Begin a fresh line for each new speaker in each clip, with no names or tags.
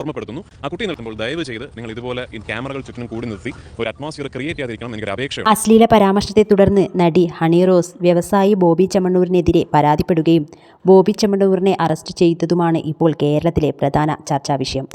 ഓർമ്മപ്പെടുത്തുന്നു. ആ കുട്ടി നിൽക്കുമ്പോൾ ദയവ് ചെയ്ത് നിങ്ങൾ ഇതുപോലെ ഈ ക്യാമറകൾ ചുറ്റിനും കൂടി നിർത്തി ഒരു അറ്റ്മോസ്ഫിയർ ക്രിയേറ്റ് ചെയ്യാതിരിക്കണം എനിക്ക് അപേക്ഷ
അശ്ലീല പരാമർശത്തെ തുടർന്ന് നടി ഹണി റോസ് വ്യവസായി ബോബി ചമ്മണ്ണൂരിനെതിരെ പരാതിപ്പെടുകയും ബോബി ചമ്മണ്ണൂരിനെ അറസ്റ്റ് ചെയ്തതുമാണ് ഇപ്പോൾ കേരളത്തിലെ പ്രധാന ചർച്ചാ വിഷയം.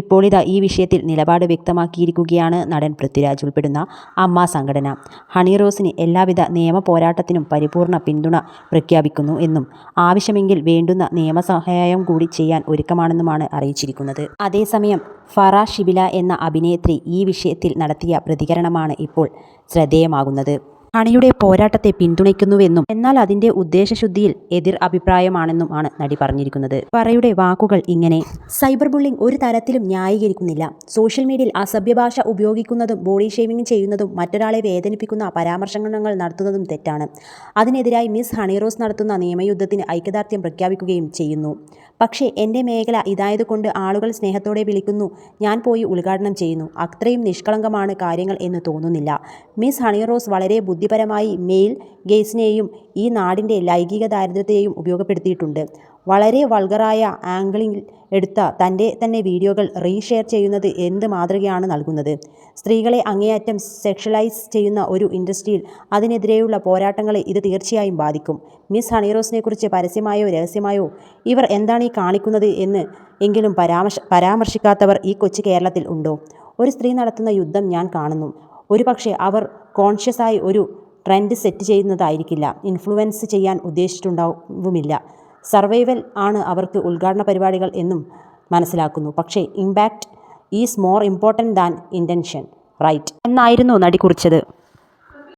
ഇപ്പോൾ ഇതാ ഈ വിഷയത്തിൽ നിലപാട് വ്യക്തമാക്കിയിരിക്കുകയാണ് നടൻ പൃഥ്വിരാജ് ഉൾപ്പെടുന്ന അമ്മ സംഘടന. ഹണി റോസിന് എല്ലാവിധ നിയമ പോരാട്ടത്തിനും പരിപൂർണ പിന്തുണ പ്രഖ്യാപിക്കുന്നു എന്നും ആവശ്യമെങ്കിൽ വേണ്ടുന്ന നിയമസഹായം കൂടി ചെയ്യാൻ ഒരുക്കമാണെന്നുമാണ് അറിയിച്ചിരിക്കുന്നത്. അതേസമയം ഫറ ഷിബില എന്ന അഭിനേത്രി ഈ വിഷയത്തിൽ നടത്തിയ പ്രതികരണമാണ് ഇപ്പോൾ ശ്രദ്ധേയമാകുന്നത്. ഹണിയുടെ പോരാട്ടത്തെ പിന്തുണയ്ക്കുന്നുവെന്നും എന്നാൽ അതിന്റെ ഉദ്ദേശശുദ്ധിയിൽ എതിർ അഭിപ്രായമാണെന്നും ആണ് നടി പറഞ്ഞിരിക്കുന്നത്. പറയുടെ വാക്കുകൾ ഇങ്ങനെ സൈബർ ബുള്ളിംഗ് ഒരു തരത്തിലും ന്യായീകരിക്കുന്നില്ല. സോഷ്യൽ മീഡിയയിൽ അസഭ്യഭാഷ ഉപയോഗിക്കുന്നതും ബോഡി ഷേവിംഗ് ചെയ്യുന്നതും മറ്റൊരാളെ വേദനിപ്പിക്കുന്ന പരാമർശങ്ങൾ നടത്തുന്നതും തെറ്റാണ്. അതിനെതിരായി മിസ് ഹണിറോസ് നടത്തുന്ന നിയമയുദ്ധത്തിന് ഐക്യദാർഢ്യം പ്രഖ്യാപിക്കുകയും ചെയ്യുന്നു. പക്ഷേ എന്റെ മേഖല ഇതായതുകൊണ്ട് ആളുകൾ സ്നേഹത്തോടെ വിളിക്കുന്നു ഞാൻ പോയി ഉദ്ഘാടനം ചെയ്യുന്നു. അത്രയും നിഷ്കളങ്കമാണ് കാര്യങ്ങൾ എന്ന് തോന്നുന്നില്ല. മിസ് ഹണിറോസ് വളരെ ബുദ്ധിപരമായി മെയിൽ ഗെയ്സിനെയും ഈ നാടിന്റെ ലൈംഗിക ദാരിദ്ര്യത്തെയും ഉപയോഗപ്പെടുത്തിയിട്ടുണ്ട്. വളരെ വൾഗറായ ആംഗിളിൽ എടുത്ത തന്റെ തന്നെ വീഡിയോകൾ റീഷെയർ ചെയ്യുന്നത് എന്ത് മാതൃകയാണ് നൽകുന്നത്? സ്ത്രീകളെ അങ്ങേയറ്റം സെക്ഷലൈസ് ചെയ്യുന്ന ഒരു ഇൻഡസ്ട്രിയിൽ അതിനെതിരെയുള്ള പോരാട്ടങ്ങളെ ഇത് തീർച്ചയായും ബാധിക്കും. മിസ് ഹണിറോസിനെക്കുറിച്ച് പരസ്യമായോ രഹസ്യമായോ ഇവർ എന്താണ് ഈ കാണിക്കുന്നത് എന്ന് എങ്കിലും പരാമർശ പരാമർശിക്കാത്തവർ ഈ കൊച്ചു കേരളത്തിൽ ഉണ്ടോ? ഒരു സ്ത്രീ നടത്തുന്ന യുദ്ധം ഞാൻ കാണുന്നു. ഒരുപക്ഷെ അവർ കോൺഷ്യസായി ഒരു ട്രെൻഡ് സെറ്റ് ചെയ്യുന്നതായിരിക്കില്ല. ഇൻഫ്ലുവൻസ് ചെയ്യാൻ ഉദ്ദേശിച്ചിട്ടുണ്ടാവുമില്ല. സർവൈവൽ ആണ് അവർക്ക് ഉദ്ഘാടന പരിപാടികൾ എന്നും മനസ്സിലാക്കുന്നു. പക്ഷേ impact is more important than intention right എന്നായിരുന്നു നടി കുറിച്ചത്.